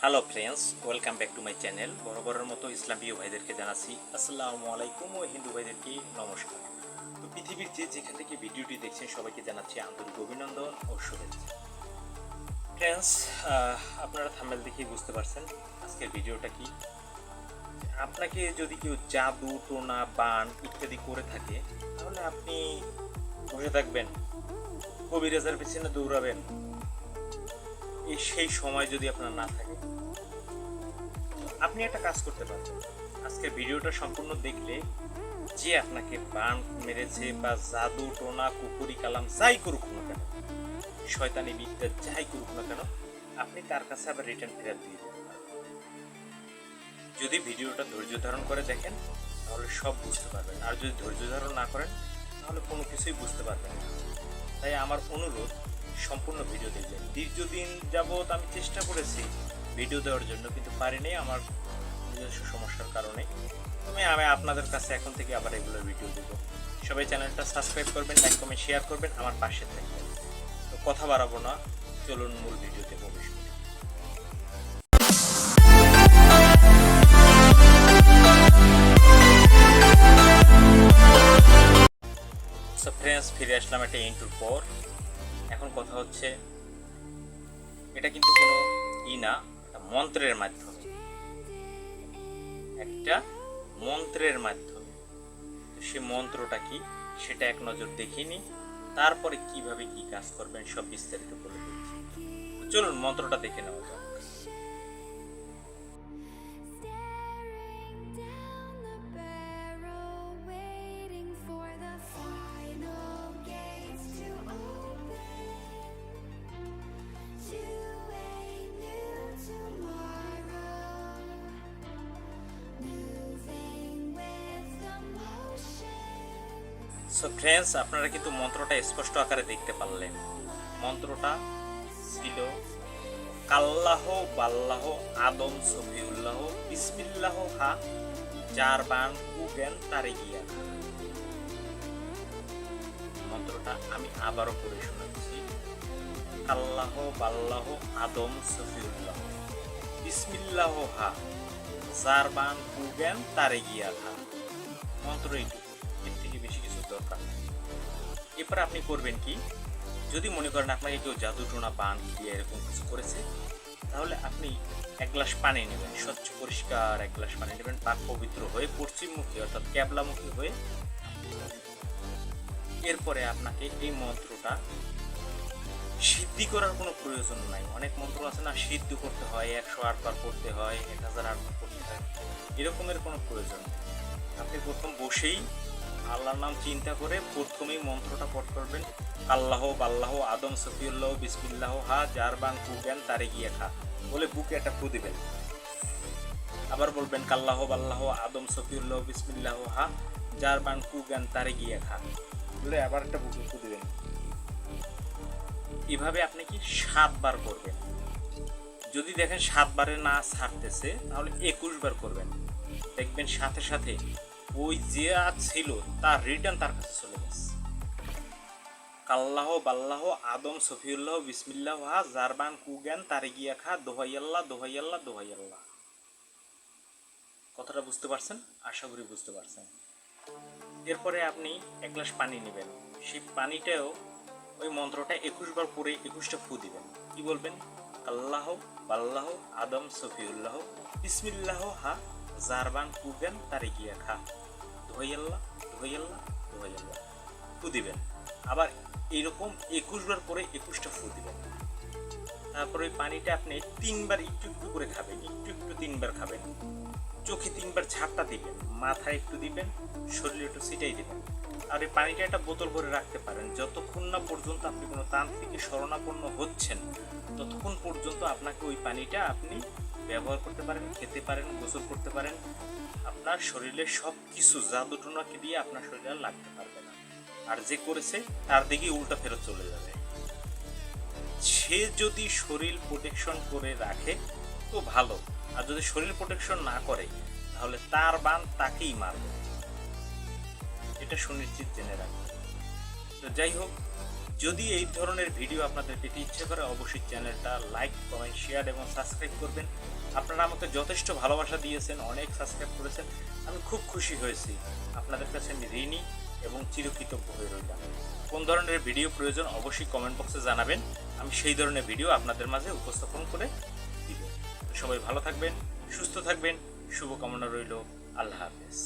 Hello friends welcome back to my channel বরাবরের মতো ইসলাম প্রিয় ভাইদেরকে জানাচ্ছি আসসালামু আলাইকুম ও হিন্দু ভাইদেরকে নমস্কার। তো পৃথিবীর যে যেখান থেকে ভিডিওটি দেখছেন, সবাইকে জানাচ্ছি আন্তরিক অভিনন্দন ও শুভেচ্ছা। ফ্রেন্ডস আপনারা থাম্বেল দেখেই বুঝতে পারছেন আজকের ভিডিওটা কি। আপনাকে যদি কেউ জাদু, টোনা, বান ইত্যাদি করে থাকে, তাহলে আপনি বসে থাকবেন, কবিরাজার পিছনে দৌড়াবেন। এই সেই সময় যদি আপনার না থাকে। আপনি একটা কাজ করতে পারবেন আজকের ভিডিওটা সম্পূর্ণ দেখলে যে আপনাকে বান মেরেছে বা জাদু, টোনা, কুকুরি, কালাম যাই করুক না কেন, শয়তানি বিদ্যা যাই করুক না কেন, আপনি তার কাছে আবার রিটার্ন ফেরত দিয়ে দিতে যদি ভিডিওটা ধৈর্য ধারণ করে দেখেন, তাহলে সব বুঝতে পারবেন। আর যদি ধৈর্য ধারণ না করেন, তাহলে কোনো কিছুই বুঝতে পারবেন না। তাই আমার অনুরোধ সম্পূর্ণ ভিডিও দেখবেন দীর্ঘদিন যাবৎ আমি চেষ্টা করেছি ভিডিও দেওয়ার জন্য, কিন্তু পারিনি আমার নিজস্ব সমস্যার কারণে। তবে আমি আপনাদের কাছে এখন থেকে আবার এগুলো ভিডিও দেবো। সবাই চ্যানেলটা সাবস্ক্রাইব করবেন লাইক কমেন্ট শেয়ার করবেন, আমার পাশে থাকবেন। তো কথা বাড়াবো না, চলুন মূল ভিডিওতে প্রবেশ করি। ফ্রেন্ডস ফিরে আসলাম একটা ইন্টুর পর। এখন কথা হচ্ছে, এটা কিন্তু কোনো ই না মন্ত্রের মাধ্যমে। একটা মন্ত্রের মাধ্যমে। সে মন্ত্রটা কি? সেটা এক নজর দেখিনি তারপরে কীভাবে কি কাজ করবেন, সব বিস্তারিত বলে দিচ্ছি। চলুন মন্ত্রটা দেখে নেওয়া যাক। সো ফ্রেন্ডস আপনারা কিন্তু মন্ত্রটা স্পষ্ট আকারে দেখতে পারলেন। মন্ত্রটা ছিল, কাল্লাহ বাল্লাহ আদম সফিউল্লাহ বিসমিল্লাহ হা চার বান কুগেন তারে গিয়া। মন্ত্রটা আমি আবারও পড়ে শোনাচ্ছি। কাল্লাহ বাল্লাহ আদম সফিউল্লাহ বিসমিল্লাহ হা চার বান কুগেন তারে গিয়া খা মন্ত্র এইটুকু। দরকার। নেই এরপর আপনি করবেন কি? যদি মনে করেন আপনাকে কেউ জাদু টোনা বান দিয়ে এরকম কিছু করেছে, তাহলে আপনি এক গ্লাস পানি নেবেন, স্বচ্ছ, পরিষ্কার এক গ্লাস পানি নেবেন পাক পবিত্র হয়ে পশ্চিমমুখী অর্থাৎ ক্যাবলামুখী হয়ে এরপরে আপনাকে এই মন্ত্রটা সিদ্ধি করার কোনো প্রয়োজন নাই। অনেক মন্ত্র আছে না, সিদ্ধ করতে হয়, একশো আটবার করতে হয়, এক হাজার আটবার করতে হয়, এরকমের কোনো প্রয়োজন নেই। আপনি প্রথম বসেই আল্লাহর নাম চিন্তা করে প্রথমেই মন্ত্রটা পাঠ করবেন আল্লাহ, বাল্লাহ, আদম, সফিউল্লাহ, বিসমিল্লাহ, হা, যার বাং কুজ্ঞান তারে গিয়ে খা। বলে বুকে একটা ফু দিবেন। আবার বলবেন, কাল্লাহ, বাল্লাহ, আদম, সফিউল্লাহ, বিসমিল্লাহ, হা, যার বাং কুজ্ঞান তারে গিয়ে খা। বলে আবার একটা বুকে ফু দিবেন। এভাবে আপনি কি সাতবার করবেন? যদি দেখেন সাতবারে না ছাড়তেছে তাহলে একুশ বার করবেন। দেখবেন সাথে সাথে ওই যে ছিল, তার রিটার্ন তার কাছে চলে গেছে। কাল্লাহ বাল্লাহ আদম সফিউল্লাহ বিসমিল্লাহ হা, জারবান কুজ্ঞান তারে গিয়া খা, দোহাইয়াল্লাহ দোহাইয়াল্লাহ দোহাইয়াল্লাহ। কথাটা বুঝতে পারছেন? আশা করি বুঝতে পারছেন। এরপরে আপনি এক গ্লাস পানি নেবেন। সেই পানিটাও ওই মন্ত্রটা একুশ বার পরে একুশটা ফু দিবেন। কি বলবেন? আল্লাহ বাল্লাহ আদম সফিউল্লাহ বিসমিল্লাহ হা জারবান কুবেন তারে গিয়া খা। ধোয়াইয়াল্লাহ ধোয়াইয়াল্লাহ ধোয়াইয়াল্লাহ ফু দিবেন। আবার এইরকম একুশ বার পরে একুশটা ফু দিবেন। তারপরে ওই পানিটা আপনি তিনবার একটু একটু করে খাবেন, একটু একটু তিনবার খাবেন। চোখে তিনবার ঝাপটা দিবেন, মাথায় একটু দিবেন, শরীরে একটু ছিটাই দিবেন। আর এই পানিটা একটা বোতল ভরে রাখতে পারেন। যতক্ষণ না পর্যন্ত আপনি কোনো তান্ত্রিকে শরণাপন্ন হচ্ছেন, ততক্ষণ পর্যন্ত আপনাকে ওই পানিটা আপনি ব্যবহার করতে পারেন, খেতে পারেন, গোসল করতে পারেন, আপনার শরীরে সব কিছু জাদু টোনাকে দিয়ে আপনার শরীরে আর লাগতে পারবে না। আর যে করেছে, তার দিকে উল্টা ফেরত চলে যাবে। সে যদি শরীর প্রোটেকশন করে রাখে, তো ভালো। আর যদি শরীর প্রোটেকশন না করে, তাহলে তার বান তাকেই মারবে। এটা সুনিশ্চিত জেনে রাখবে তো যাই হোক, যদি এই ধরনের ভিডিও আপনাদের পেতে ইচ্ছে করে, অবশ্যই চ্যানেলটা লাইক কমেন্ট শেয়ার এবং সাবস্ক্রাইব করবেন। আপনারা আমাকে যথেষ্ট ভালোবাসা দিয়েছেন, অনেক সাবস্ক্রাইব করেছেন। আমি খুব খুশি হয়েছি। আপনাদের কাছে আমি ঋণী এবং চিরকৃতজ্ঞ হয়ে রইলাম। কোন ধরনের ভিডিও প্রয়োজন অবশ্যই কমেন্ট বক্সে জানাবেন। আমি সেই ধরনের ভিডিও আপনাদের মাঝে উপস্থাপন করে দিব। সবাই ভালো থাকবেন, সুস্থ থাকবেন, শুভকামনা রইল। আল্লাহ হাফেজ।